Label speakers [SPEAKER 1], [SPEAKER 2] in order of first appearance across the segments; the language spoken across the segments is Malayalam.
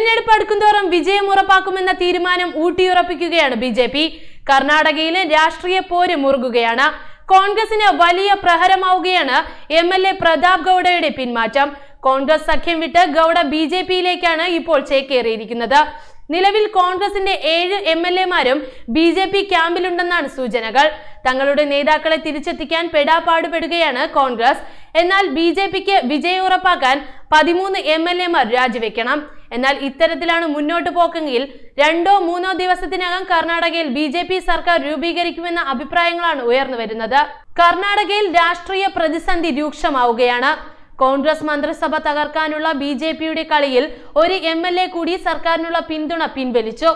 [SPEAKER 1] തെരഞ്ഞെടുപ്പ് അടുക്കുന്തോറും വിജയം ഉറപ്പാക്കുമെന്ന തീരുമാനം ഊട്ടിയുറപ്പിക്കുകയാണ് ബി ജെ പി. കർണാടകയിലെ രാഷ്ട്രീയ പോര് മുറുകുകയാണ്. കോൺഗ്രസിന് വലിയ പ്രഹരമാവുകയാണ് എം എൽ എ പ്രതാപ് ഗൌഡയുടെ പിന്മാറ്റം. കോൺഗ്രസ് സഖ്യം വിട്ട് ഗൌഡ ബി ജെ പിയിലേക്കാണ് ഇപ്പോൾ ചേക്കേറിയിരിക്കുന്നത്. നിലവിൽ കോൺഗ്രസിന്റെ ഏഴ് എം എൽ എമാരും ബി ജെ പി ക്യാമ്പിലുണ്ടെന്നാണ് സൂചനകൾ. തങ്ങളുടെ നേതാക്കളെ തിരിച്ചെത്തിക്കാൻ പെടാപ്പാടുപെടുകയാണ് കോൺഗ്രസ്. എന്നാൽ ബി ജെ പിക്ക് വിജയം ഉറപ്പാക്കാൻ പതിമൂന്ന് എം എൽ എമാർ രാജിവെക്കണം. എന്നാൽ ഇത്തരത്തിലാണ് മുന്നോട്ട് പോക്കെങ്കിൽ രണ്ടോ മൂന്നോ ദിവസത്തിനകം കർണാടകയിൽ ബി ജെ പി സർക്കാർ രൂപീകരിക്കുമെന്ന അഭിപ്രായങ്ങളാണ് ഉയർന്നു വരുന്നത്. കർണാടകയിൽ രാഷ്ട്രീയ പ്രതിസന്ധി രൂക്ഷമാവുകയാണ്. കോൺഗ്രസ് മന്ത്രിസഭ തകർക്കാനുള്ള ബി ജെ പിയുടെ കളിയിൽ ഒരു എം എൽ എ കൂടി സർക്കാരിനുള്ള പിന്തുണ പിൻവലിച്ചു.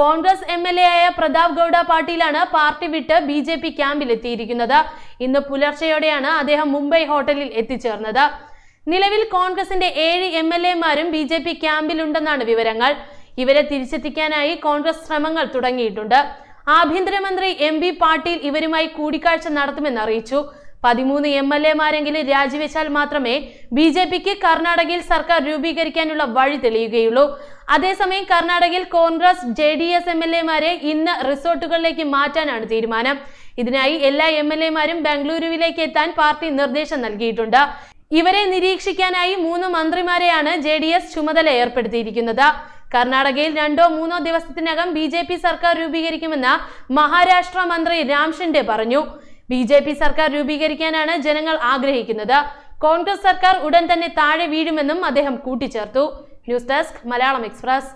[SPEAKER 1] കോൺഗ്രസ് എം എൽ എ ആയ പ്രതാപ് ഗൌഡ പാട്ടീലാണ് പാർട്ടി വിട്ട് ബി ജെ പി ക്യാമ്പിലെത്തിയിരിക്കുന്നത്. ഇന്ന് പുലർച്ചെയോടെയാണ് അദ്ദേഹം മുംബൈ ഹോട്ടലിൽ എത്തിച്ചേർന്നത്. നിലവിൽ കോൺഗ്രസിന്റെ ഏഴ് എം എൽ എമാരും ബി ജെ പി ക്യാമ്പിലുണ്ടെന്നാണ് വിവരങ്ങൾ. ഇവരെ തിരിച്ചെത്തിക്കാനായി കോൺഗ്രസ് ശ്രമങ്ങൾ തുടങ്ങിയിട്ടുണ്ട്. ആഭ്യന്തരമന്ത്രി എം ബി പാട്ടീൽ ഇവരുമായി കൂടിക്കാഴ്ച നടത്തുമെന്ന് അറിയിച്ചു. പതിമൂന്ന് എം എൽ എമാരെങ്കിലും രാജിവെച്ചാൽ മാത്രമേ ബി ജെ പിക്ക് കർണാടകയിൽ സർക്കാർ രൂപീകരിക്കാനുള്ള വഴി തെളിയുകയുള്ളൂ. അതേസമയം കർണാടകയിൽ Congress J D S M L എമാരെ ഇന്ന് റിസോർട്ടുകളിലേക്ക് മാറ്റാനാണ് തീരുമാനം. ഇതിനായി എല്ലാ എം എൽ എമാരും ബംഗളൂരുവിലേക്ക് എത്താൻ പാർട്ടി നിർദ്ദേശം നൽകിയിട്ടുണ്ട്. ഇവരെ നിരീക്ഷിക്കാനായി മൂന്ന് മന്ത്രിമാരെയാണ് ജെ ഡി എസ് ചുമതല ഏർപ്പെടുത്തിയിരിക്കുന്നത്. കർണാടകയിൽ രണ്ടോ മൂന്നോ ദിവസത്തിനകം ബി ജെ പി സർക്കാർ രൂപീകരിക്കുമെന്ന് മഹാരാഷ്ട്ര മന്ത്രി രാം ഷിൻഡെ പറഞ്ഞു. ബി ജെ പി സർക്കാർ രൂപീകരിക്കാനാണ് ജനങ്ങൾ ആഗ്രഹിക്കുന്നത്. കോൺഗ്രസ് സർക്കാർ ഉടൻ തന്നെ താഴെ വീഴുമെന്നും അദ്ദേഹം കൂട്ടിച്ചേർത്തു. News desk Malayalam Express.